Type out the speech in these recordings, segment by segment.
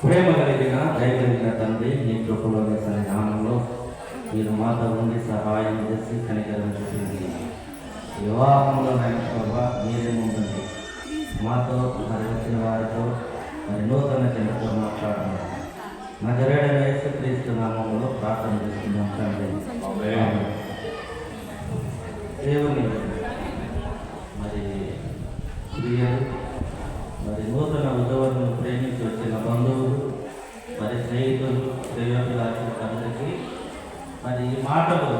ప్రేమ కలిగిన దయ కలిగిన తండ్రి నీ కృపలో వేసిన జ్ఞానంలో మీరు మాతో ఉండి సహాయం చేసి కనికరం చూపింది వివాహంలో నైనా ప్రభా మీరే ముందుండి. మాతో మరి వచ్చిన వారితో మరి నూతన జనతో మాట్లాడుతున్నారు నజరేడని యేసు క్రీస్తు నామంలో ప్రార్థన చేస్తున్నాం తండ్రి. దేవుని మరి ప్రియులు మరి నూతన ఉద్యోగులను ప్రేమించి వచ్చిన బంధువులు మరి స్నేహితులు ప్రేమికులందరికీ మరి ఈ మాటలు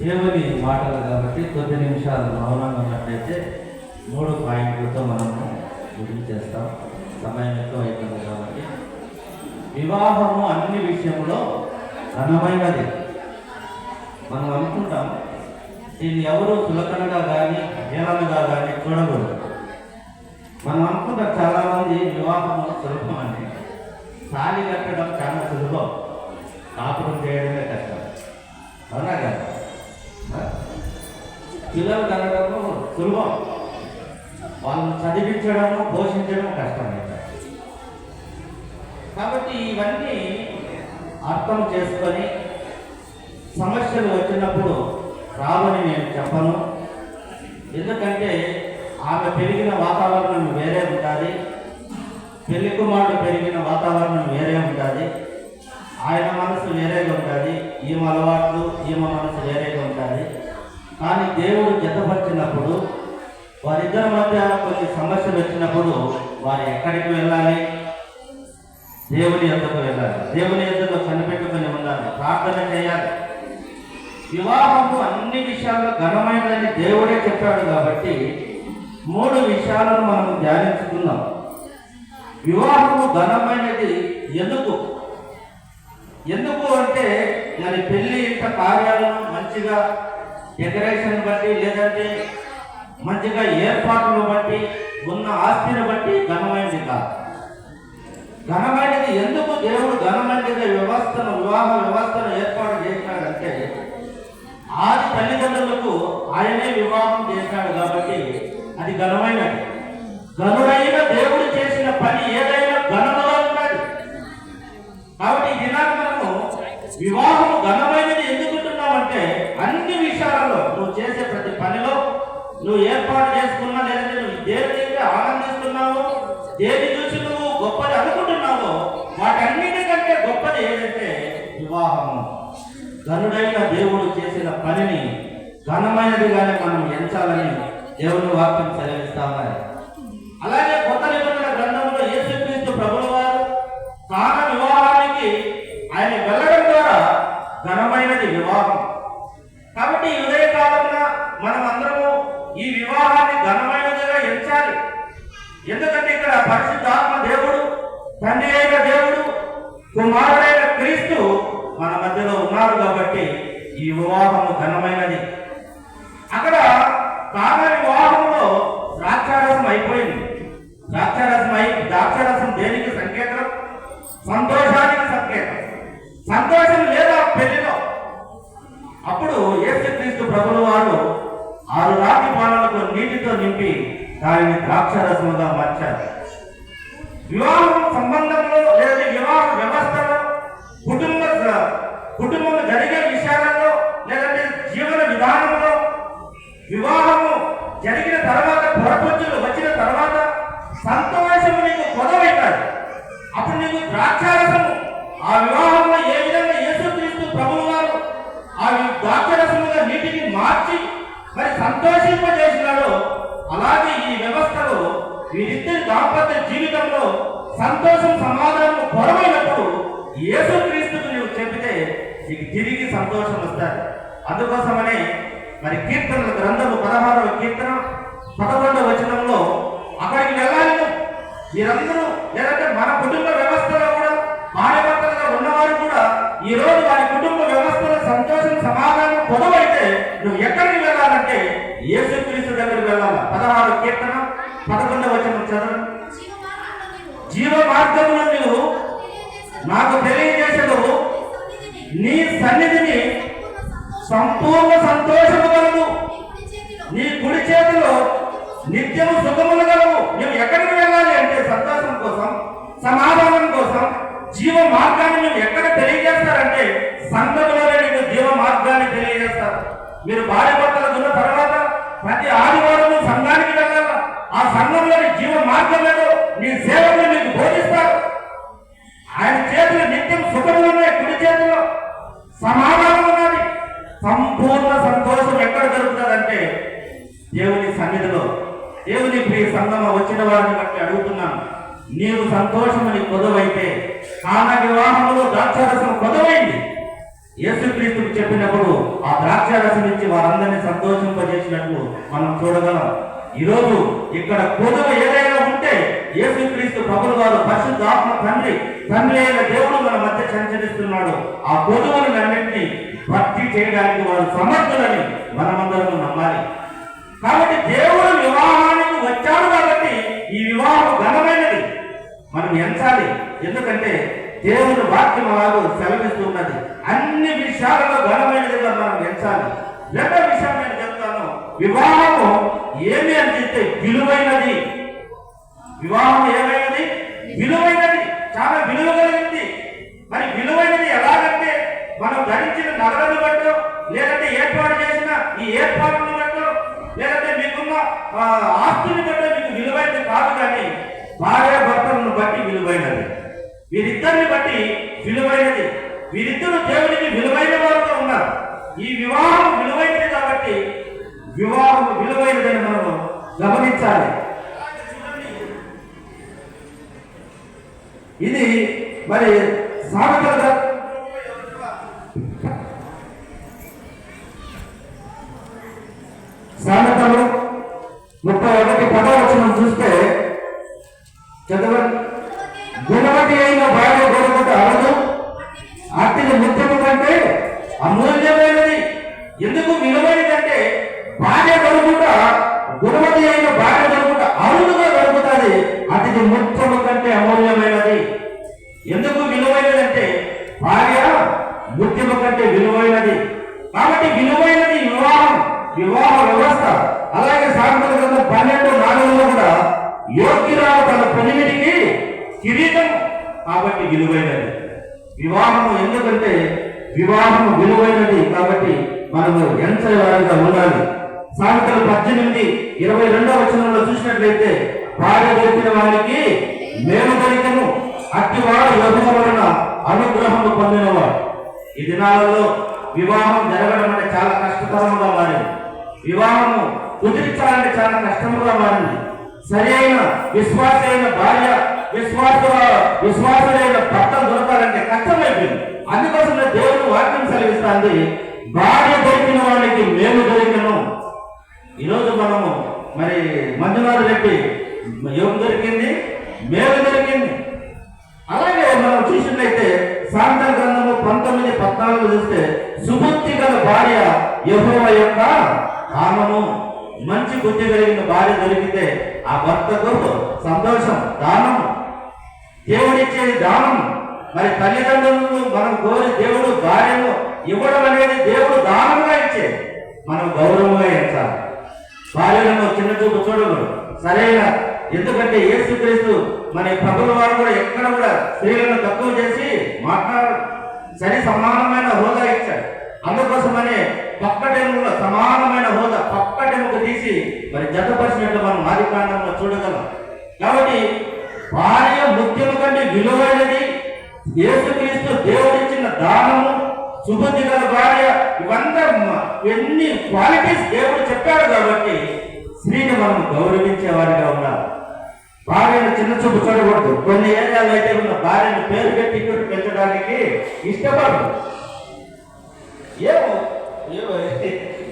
దేవుని మాటలు కాబట్టి కొద్ది నిమిషాలు మౌనంగా ఉన్నట్లయితే మూడు పాయింట్లతో మనము ముగించేస్తాం సమయం ఎక్కువ అవుతుంది కాబట్టి. వివాహము అన్ని విషయంలో ఘనమైనది. మనం అనుకుంటాం దీన్ని ఎవరు సులకనగా కానీ హీనముగా కానీ చూడకూడదు. మనం అనుకుంటాం చాలా మంది వివాహం సులభం అండి. తాళి కట్టడం చాలా సులభం. కాపురం చేయడమే కష్టం. అవునా కదా? పిల్లలు కనడము సులభం. వాళ్ళని చదివించడము పోషించడం కష్టం కాబట్టి ఇవన్నీ అర్థం చేసుకొని సమస్యలు వచ్చినప్పుడు రావని నేను చెప్పను. ఎందుకంటే ఆమె పెరిగిన వాతావరణం వేరే ఉంటుంది పెళ్ళి కుమారుడు పెరిగిన వాతావరణం వేరే ఉంటుంది ఆయన మనసు వేరేగా ఉంటుంది ఈమె అలవాట్లు ఈమె మనసు వేరేగా ఉంటుంది కానీ దేవుడు జతపరిచినప్పుడు వారిద్దరి మధ్య కొన్ని సమస్యలు వచ్చినప్పుడు వారు ఎక్కడికి వెళ్ళాలి? దేవుని యొద్దకు వెళ్ళాలి. దేవుని యొద్దకు కనిపెట్టుకుని ఉండాలి. ప్రార్థన చేయాలి. వివాహము అన్ని విషయాల్లో ఘనమైనదని దేవుడే చెప్పాడు కాబట్టి మూడు విషయాలను మనం ధ్యానించుకుందాం. వివాహము ఘనమైనది ఎందుకు? ఎందుకు అంటే మరి పెళ్ళి ఇంత కార్యాలను మంచిగా డెకరేషన్ బట్టి లేదంటే మంచిగా ఏర్పాట్లను బట్టి ఉన్న ఆస్తిని బట్టి ఘనమైనది కాదు. ఘనమైనది ఎందుకు? దేవుడు ఘనమైనది వ్యవస్థను వివాహ వ్యవస్థను ఏర్పాటు చేసినాడంటే ఆది తల్లిదండ్రులకు ఆయనే వివాహం చేశాడు కాబట్టి అది ఘనమైనది. ఘనుడైన దేవుడు చేసిన పని ఏదైనా ఘనముగా ఉన్నది. కాబట్టి ఈ దినాన్ని మనము వివాహం ఘనమైనది ఎందుకుంటున్నామంటే అన్ని విషయాలలో నువ్వు చేసే ప్రతి పనిలో నువ్వు ఏర్పాటు చేసుకున్నా లేదంటే నువ్వు దేనికైతే ఆనందిస్తున్నావో దేని చూసి నువ్వు గొప్పది అనుకుంటున్నావో వాటన్నిటికంటే గొప్పది ఏదంటే వివాహము. ఘనుడైన దేవుడు చేసిన పనిని ఘనమైనదిగానే మనం ఎంచాలని దేవుని వాక్యం సెలవిస్తా ఉన్నారు. అలాగే కొత్త నిబంధన గ్రంథంలో యేసుక్రీస్తు ప్రభుల వారు కాన వివాహానికి ఆయన వెళ్ళడం ద్వారా ఘనమైనది వివాహం. కాబట్టి ఈ ఉదయకాలంలో మనం అందరము ఈ వివాహాన్ని ఘనమైనదిగా ఎంచాలి. ఎందుకంటే ఇక్కడ పరిశుద్ధాత్మ దేవుడు తండ్రి అయిన దేవుడు కుమారుడైన క్రీస్తు మన మధ్యలో ఉన్నారు కాబట్టి ఈ వివాహము ఘనమైనది. వివాహము జరిగిన తర్వాత పొరపొచ్చులు వచ్చిన తర్వాత సంతోషము నీకు కొదవైతాడు అప్పుడు నీకు ద్రాక్షారసము. ఆ వివాహంలో ఏ విధంగా యేసుక్రీస్తు ప్రభువు వారు ఆ ద్రాక్షరసముగా నీటిని మార్చి మరి సంతోషింపజేసినాడో అలాగే ఈ వ్యవస్థలో వీరిద్దరి దాంపత్య జీవితంలో సంతోషం సమాధానం కొరవైనప్పుడు యేసుక్రీస్తుకు నువ్వు చెబితే నీకు తిరిగి సంతోషం వస్తుంది. అందుకోసమనే మరి కీర్తనల గ్రంథము పదహారవ కీర్తన పదకొండవ వచనంలో అక్కడికి వెళ్ళాలి. నువ్వు. మీరందరూ లేదంటే మన కుటుంబ వ్యవస్థలో కూడా భార్యభర్తలుగా ఉన్నవారు కూడా ఈ రోజు వారి కుటుంబ వ్యవస్థలో సంతోషం సమాధానం పొదవైతే నువ్వు ఎక్కడికి వెళ్ళాలంటే యేసుక్రీస్తు దగ్గరికి వెళ్ళాలి? పదహారు కీర్తన పదకొండవ వచనం చదవండి. జీవ మార్గంలో నువ్వు నాకు తెలియజేసదు నీ సన్నిధిని సంపూర్ణ సంతోషము కలదు. నీ కుడి చేతిలో నిత్యము సుఖములు కలవు. నువ్వు ఎక్కడికి వెళ్ళాలి అంటే సంతోషం కోసం సమాధానం కోసం జీవ మార్గాన్ని మేము ఎక్కడ తెలియజేస్తారంటే సంఘంలోనే నీకు జీవ మార్గాన్ని తెలియజేస్తారు. మీరు భార్య భర్తలు ఉన్న తర్వాత ప్రతి ఆదివారం సంఘానికి వెళ్ళాల? ఆ సంఘంలోని జీవ మార్గంలో నీ సేవలు మీకు బోధిస్తారు. ఆయన చేతులు నిత్యం సుఖములు ఉన్నాయి కుడి చేతిలో. సమాధానం సంపూర్ణ సంతోషం ఎక్కడ దొరుకుతుందంటే దేవుని సన్నిధిలో. దేవుని ప్రియ సంగమ వచ్చిన వారిని బట్టి అడుగుతున్నాను నీవు సంతోషమని కొదవైతే ఆమె వివాహంలో ద్రాక్షారసం కొదవైంది. యేసుక్రీస్తుకు చెప్పినప్పుడు ఆ ద్రాక్షారసం ఇచ్చి వారందరినీ సంతోషింపజేసినట్లు మనం చూడగలం. ఈరోజు ఇక్కడ కొదవ ఏదైనా ఉంటే యేసుక్రీస్తు ప్రభుల వారు పరిశుద్ధాత్మ తండ్రి తండ్రి అయిన దేవుడు మన మధ్య సంచరిస్తున్నాడు. ఆ కొదువులను అన్నింటినీ చేయడానికి వారు సమర్థులని మనమందరం నమ్మాలి. కాబట్టి దేవుడు వివాహానికి వచ్చాడు కాబట్టి ఈ వివాహం ఘనమైనది. మనం ఎంచాలి. ఎందుకంటే దేవుని వాక్యం అలాగూ సెలవిస్తున్నది. అన్ని విషయాలలో ఘనమైనదిగా మనం ఎంచాలి. రెండో విషయం నేను చెప్తాను వివాహము ఏమి అందిస్తే చెప్తే విలువైనది? వివాహం ఏమైనది? విలువైనది. చాలా విలువ కలిగింది. మరి విలువైనది ఎలాగంటే మనం ధరించిన నగలను బట్టి లేదంటే ఏర్పాటు చేసిన ఈ ఏర్పాటును బట్టో లేదంటే మీకున్న ఆస్తుని ఆస్తిని బట్టో మీకు విలువైనది కాదు కానీ భార్య భర్తలను బట్టి విలువైనది. వీరిద్దరిని బట్టి విలువైనది. వీరిద్దరు దేవునికి విలువైన వారుగా ఉన్నారు. ఈ వివాహం విలువైనది కాబట్టి వివాహం విలువైనదని మనం గమనించాలి. ఇది మరి సామెతల సామెతలు. ముప్పై ఒకటి పదవచనం చూస్తే చదవండి. గుణవతి అయిన భార్య గొడవట అరదు అట్టిది ముత్యము కంటే అమూల్యమైనది. ఎందుకు విలువైనదంటే భార్య దొరుకుట గుణవతి అయిన భార్య దొరుకుట అరుదుగా దొరుకుతుంది అతిది ముత్యము కంటే అమూల్యమైనది. ఎందుకు విలువైనదంటే భార్య ముత్యము కంటే విలువైనది కాబట్టి విలువైనది వివాహం వివాహ వ్యవస్థ అలాగే సాగుతున్న పన్నెండు నాలుగులో కూడా యోగ్యురాలు తన పనిమిడికి కిరీటం కాబట్టి విలువైనది. వివాహము ఎందుకంటే వివాహము విలువైనది కాబట్టి మనము ఎంచవారిగా ఉండాలి? సాయంత్రం పద్దెనిమిది ఇరవై రెండవ వచనంలో చూసినట్లయితే భార్య దొరికిన వారికి మేము దొరికను అట్టివాడు యెహోవా వలన అనుగ్రహము పొందినవాడు. ఈ దినాలలో వివాహం జరగడం అంటే చాలా కష్టతరంగా మారింది. వివాహము కుదిరించాలంటే చాలా కష్టముగా మారింది సరైన విశ్వాసైన భార్య విశ్వాస విశ్వాసమైన భర్త దొరకాలంటే కష్టమైపోయింది. అందుకోసం దేవుడు వాక్యం సెలవిస్తుంది భార్య దొరికిన వాడికి మేము దొరికను. ఈరోజు మనము మరి మంజునాథ్ రెడ్డి ఏం దొరికింది మేలు దొరికింది. అలాగే మనం చూసినట్లయితే సాంతర గ్రంథము పంతొమ్మిది పద్నాలుగు చూస్తే సుబుద్ధి గల భార్య యహోవ యొక్క కామము. మంచి బుద్ధి కలిగిన భార్య దొరికితే ఆ భర్తకు సంతోషం దానం దేవుడిచ్చేది దానం మరి తల్లిదండ్రులను మనం కోరి దేవుడు భార్యను ఇవ్వడం అనేది దేవుడు దానంగా ఇచ్చేది. మనం గౌరవంగా ఎంచాలి. భార్యలను చిన్న చూపు చూడకూడదు. సరైన ఎందుకంటే యేసుక్రీస్తు మన ప్రభుల వారు కూడా ఎక్కడ కూడా స్త్రీలను తక్కువ చేసి మాట్లాడారు సరి సమానమైన హోదా ఇచ్చాడు. అందుకోసమనే పక్కటెములో సమానమైన హోదా పక్కటెముకు తీసి మరి జతపరిచినట్లు మనం ఆదికాండంలో చూడగలం. కాబట్టి భార్య ముఖ్యము కంటే విలువైనది యేసుక్రీస్తు దేవుడిచ్చిన దానము సుబుద్ధి గల భార్య ఇవంతా ఎన్ని క్వాలిటీస్ దేవుడు చెప్పాడు కాబట్టి స్త్రీని మనం గౌరవించే వారిగా ఉండాలి. భార్యను చిన్న చూపు చూడకూడదు. కొన్ని ఏరియాలు అయితే ఉన్న భార్యను పేరు పెట్టి పెంచడానికి ఇష్టపడదు ఏమో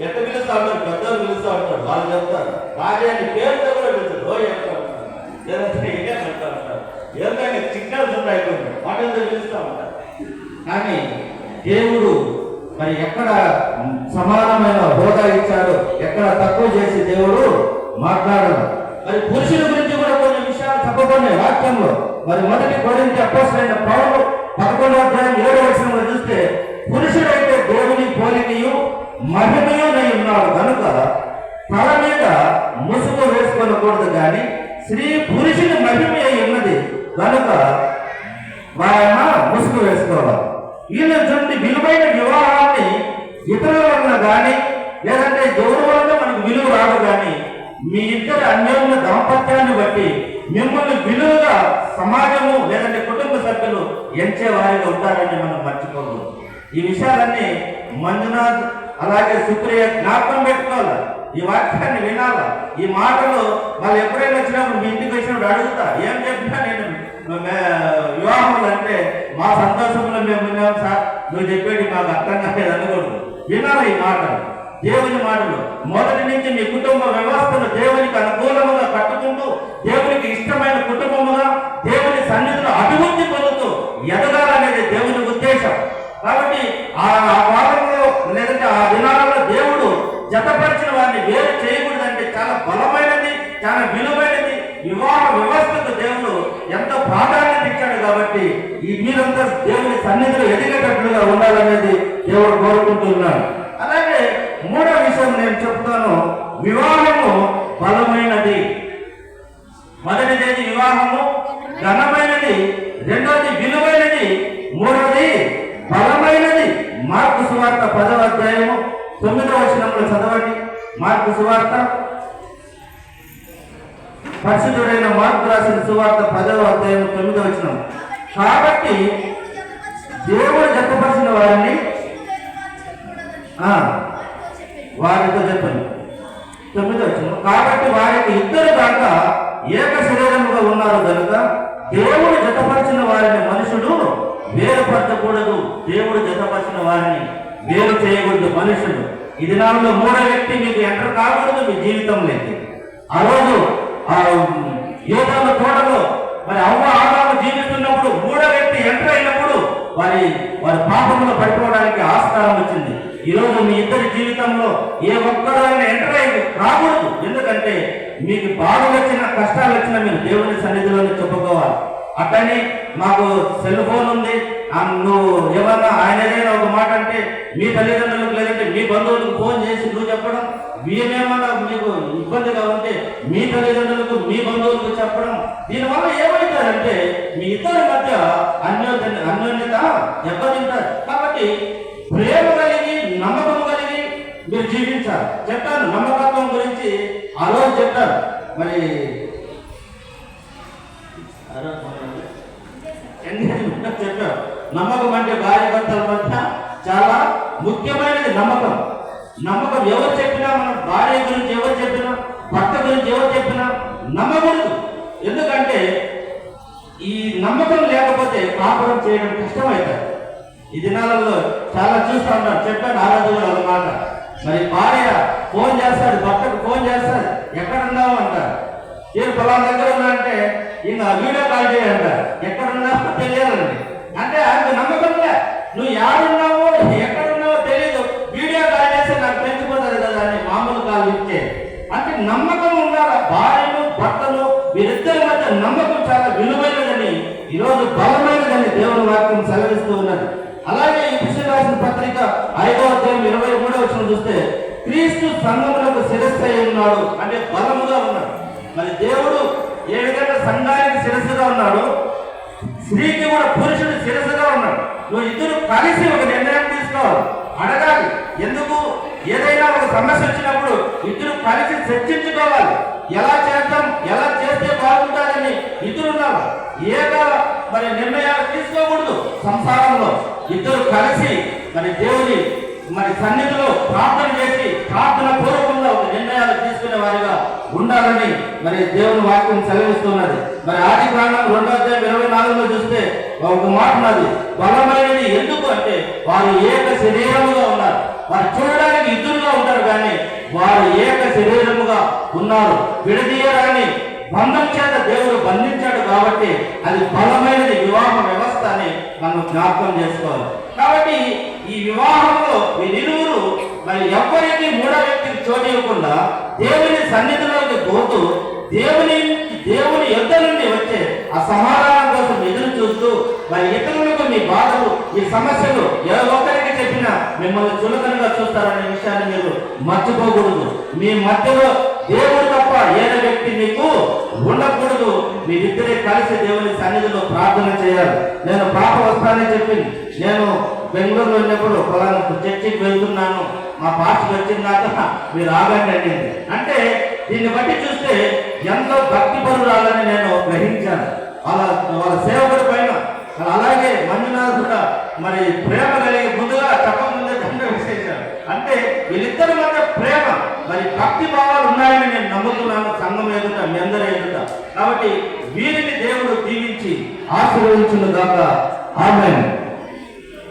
ఎంత పిలుస్తా ఉంటారు పెద్దలు పిలుస్తా ఉంటారు వాళ్ళు చెప్తారు. రాజాన్ని పేరుతో కూడా పిలుస్తారు రోజు చెప్తా ఉంటారు. లేదంటే ఇదే చెప్తా ఉంటారు. ఏంటంటే సిగ్నల్స్ ఉన్నాయి కొన్ని వాటితో పిలుస్తా ఉంటారు. కానీ దేవుడు మరి ఎక్కడ సమానమైన హోదా ఇచ్చాడు ఎక్కడ తక్కువ చేసి దేవుడు మాట్లాడడం. మరి పురుషుల గురించి కూడా కొన్ని విషయాలు తప్పకుండా వాక్యంలో మరి మొదటి కొరింత అపోసరైన పౌరులు పదకొండవ అధ్యాయం ఏడవ వచనంలో చూస్తే పురుషుడైతే దేవుడు పోలికయు మహిమయునై ఉన్నాడు కనుక తల మీద ముసుగు వేసుకోనకూడదు కానీ స్త్రీ పురుషుని మహిమ అయి ఉన్నది. కనుక మా ఆయన ముసుగు వేసుకోవాలి. వీళ్ళ చుట్టూ విలువైన వివాహాన్ని ఇతరుల వలన కానీ లేదంటే ఎవరి వల్ల మనకు విలువ రాదు కానీ మీ ఇద్దరి అన్యోన్య దాంపత్యాన్ని బట్టి మిమ్మల్ని విలువగా సమాజము లేదంటే కుటుంబ సభ్యులు ఎంచే వారిగా ఉంటారని మనం మర్చిపోకూడదు. ఈ విషయాలన్నీ మంజునాథ్ అలాగే సుప్రియ జ్ఞాపకం పెట్టుకోవాలి? ఈ వాక్యాన్ని వినాలా? ఈ మాటలు వాళ్ళు ఎప్పుడైనా వచ్చినప్పుడు మీ ఇంటికి వచ్చినప్పుడు అడుగుతా ఏం చెప్పినా నేను వివాహములు అంటే మా సంతోషంలో మేము విన్నాం సార్ నువ్వు చెప్పేది మాకు అర్థం కాలేదు అనకూడదు. వినాలి ఈ మాటలు? దేవుని మాటలు. మొదటి నుంచి మీ కుటుంబ వ్యవస్థను దేవునికి అనుకూలముగా కట్టుకుంటూ దేవునికి ఇష్టమైన కుటుంబముగా దేవుని సన్నిధిలో అభివృద్ధి పొందుతూ ఎదగాలనేది దేవుని ఉద్దేశం కాబట్టి ఆ ఆ కాలంలో లేదంటే ఆ దినాలలో దేవుడు జతపరిచిన వారిని వేరు చేయకూడదంటే చాలా బలమైనది చాలా విలువైనది వివాహ వ్యవస్థకు దేవుడు ఎంతో ప్రాధాన్యత ఇచ్చాడు కాబట్టి ఈ మీరంతా దేవుని సన్నిధిలో ఎదిగేటట్లుగా ఉండాలనేది దేవుడు కోరుకుంటున్నాడు అలాగే మూడో విషయం నేను చెప్తాను వివాహము ఘనమైనది. మొదటిది వివాహము ఘనమైనది. రెండోది విలువైనది. మూడవది బలమైనది. మార్పు సువార్త పదవ అధ్యాయము తొమ్మిదవ వచనంలో చదవండి. మార్పు సువార్త. పరిశుద్ధుడైన మార్పు రాసిన సువార్త పదవ అధ్యాయం తొమ్మిదవ వచనం. కాబట్టి దేవుడు చెప్పపరిచిన వారిని ఆ, వారితో చెప్పండి. తొమ్మిది వచ్చిన కాబట్టి వారికి ఇద్దరు కాక ఏక శరీరముగా ఉన్నారు కనుక దేవుడు జతపరిచిన వారిని మనుషుడు వేరుపరచకూడదు. దేవుడు జతపరిచిన వారిని వేరు చేయకూడదు మనుషుడు. ఈ దినాల్లో మూడో వ్యక్తి మీకు ఎంటర్ కాకూడదు మీ జీవితంలోకి ఆ రోజు ఆ యోగాల తోటలో మరి అవ్వ ఆదాము జీవిస్తున్నప్పుడు మూడో వ్యక్తి ఎంటర్ అయినప్పుడు వారి వారి పాపంలో పట్టుకోవడానికి ఆస్కారం వచ్చింది. ఈ రోజు మీ ఇద్దరి జీవితంలో ఏ ఒక్కరు అయినా ఎంటర్ అయింది రాకూడదు. ఎందుకంటే మీకు బాధలు వచ్చిన కష్టాలు వచ్చిన మీరు దేవుని సన్నిధిలోనే చెప్పుకోవాలి. అట్టని మాకు సెల్ ఫోన్ ఉంది. నువ్వు ఏమన్నా ఆయన ఏదైనా ఒక మాట అంటే మీ తల్లిదండ్రులకు లేదంటే మీ బంధువులకు ఫోన్ చేసి నువ్వు చెప్పడం మీరేమన్నా మీకు ఇబ్బందిగా ఉంటే మీ తల్లిదండ్రులకు మీ బంధువులకు చెప్పడం దీనివల్ల ఏమవుతారంటే మీ ఇద్దరి మధ్య అన్యోన్య అన్యోన్యత దెబ్బతింటారు. కాబట్టి ప్రేమ కలిగి జీవించాలి. చెప్పాను నమ్మకత్వం గురించి ఆ రోజు చెప్పారు మరి చెప్పారు. చెప్పారు నమ్మకం అంటే భార్య భర్తల మధ్య చాలా ముఖ్యమైనది నమ్మకం. నమ్మకం ఎవరు చెప్పినా మన భార్య గురించి ఎవరు చెప్పినా భర్త గురించి ఎవరు చెప్పినా నమ్మకూడదు. ఎందుకంటే ఈ నమ్మకం లేకపోతే కాపురం చేయడం కష్టమవుతుంది ఈ దినాలలో చాలా చూస్తూ ఉంటారు చెప్పాను ఆరాధన అన్నమాట మరి భార్య ఫోన్ చేస్తాడు భర్తకు ఫోన్ చేస్తాడు ఎక్కడున్నావు అంటారు ఈయన పొలం దగ్గర ఉన్నా అంటే ఇంకా వీడియో కాల్ చేయంట ఎక్కడున్నావో తెలియాలండి అంటే ఆయనకు నమ్మకం లే నువ్వు యాడున్నావో ఎక్కడున్నావో తెలియదు వీడియో కాల్ చేస్తే నాకు పెంచిపోతుంది కదా అని మామూలు కాల్ ఇచ్చే అంటే నమ్మకం ఉండాలి? భార్యలు భర్తలు వీరిద్దరి మధ్య నమ్మకం చాలా విలువైనదని ఈరోజు బలమైనదని దేవుని వాక్యం సెలవిస్తూ ఉన్నది. అలాగే ఈ కృష్ణ రాసిన పత్రిక ఐదో అధ్యాయం ఇరవై చూస్తే క్రీస్తు సంఘములకు శిరస్సు అయి ఉన్నాడు. అంటే బలముగా ఉన్నాడు. మరి దేవుడు ఏ విధంగా సంఘానికి శిరస్సుగా ఉన్నాడు? స్త్రీకి కూడా పురుషుడు శిరస్సుగా ఉన్నాడు. నువ్వు ఇద్దరు కలిసి ఒక నిర్ణయం తీసుకోవాలి. అడగాలి. ఎందుకు? ఏదైనా ఒక సమస్య వచ్చినప్పుడు ఇద్దరు కలిసి చర్చించుకోవాలి. ఎలా చేద్దాం? ఎలా చేస్తే బాగుంటుందని ఇద్దరు ఉన్నారు. ఏదో మరి నిర్ణయాలు తీసుకోకూడదు సంసారంలో. ఇద్దరు కలిసి మరి దేవుని మరి సన్నిధిలో ప్రార్థన చేసి ప్రార్థన పూర్వకంగా నిర్ణయాలు తీసుకునే వారిగా ఉండాలని మరి దేవుని వాక్యం సెలవిస్తున్నది. మరి ఆది కాండం రెండో అధ్యాయం ఇరవై నాలుగులో చూస్తే ఒక మాట ఉన్నది. బలమైనది ఎందుకు అంటే వారు ఏక శరీరముగా ఉన్నారు. వారు చూడడానికి ఇద్దరుగా ఉంటారు కానీ వారు ఏక శరీరముగా ఉన్నారు. విడదీయరాని బంధం చేత దేవుడు బంధించాడు కాబట్టి అది బలమైనది వివాహ వ్యవస్థ అని మనం జ్ఞాపకం చేసుకోవాలి. కాబట్టి ఈ వివాహంలో ఈ నిలువురు మరి ఎవరికి మూడో వ్యక్తికి చోటు ఇవ్వకుండా దేవుని సన్నిధిలోకి పోతూ దేవుని దేవుని యుద్ధ నుండి వచ్చే ఆ సమాధానం కోసం ఎదురు చూస్తూ మరి ఇతరులకు మీ బాధలు ఈ సమస్యలు ఏ ఒక్కరికి చెప్పినా మిమ్మల్ని చులకనగా చూస్తారనే విషయాన్ని మీరు మర్చిపోకూడదు. మీ మధ్యలో దేవుడు తప్ప ఏదో వ్యక్తి మీకు ఉండకూడదు. మీరిద్దరే కలిసి దేవుని సన్నిధిలో ప్రార్థన చేయాలి. నేను పాప వస్తానని చెప్పింది నేను బెంగళూరులో ఉన్నప్పుడు ఫలానా చర్చికి వెళ్తున్నాను మా పాస్టర్ వచ్చిందాక మీరు ఆగండి అనేది అంటే దీన్ని బట్టి చూస్తే ఎంతో భక్తి పరురాలని నేను గ్రహించాను. వాళ్ళ వాళ్ళ సేవకుడి పైన. అలాగే మంజునాథ్ కూడా మరి ప్రేమ కలిగి ముందుగా చెప్పముందే దండ విశేషాలు అంటే వీళ్ళిద్దరి మధ్య ప్రేమ మరి భక్తి భావాలు ఉన్నాయని నేను నమ్ముతున్నాను సంఘం ఎదుట మీ అందరూ ఎదుట. కాబట్టి వీరిని దేవుడు దీవించి ఆశీర్వదించిన దాకా ఆమె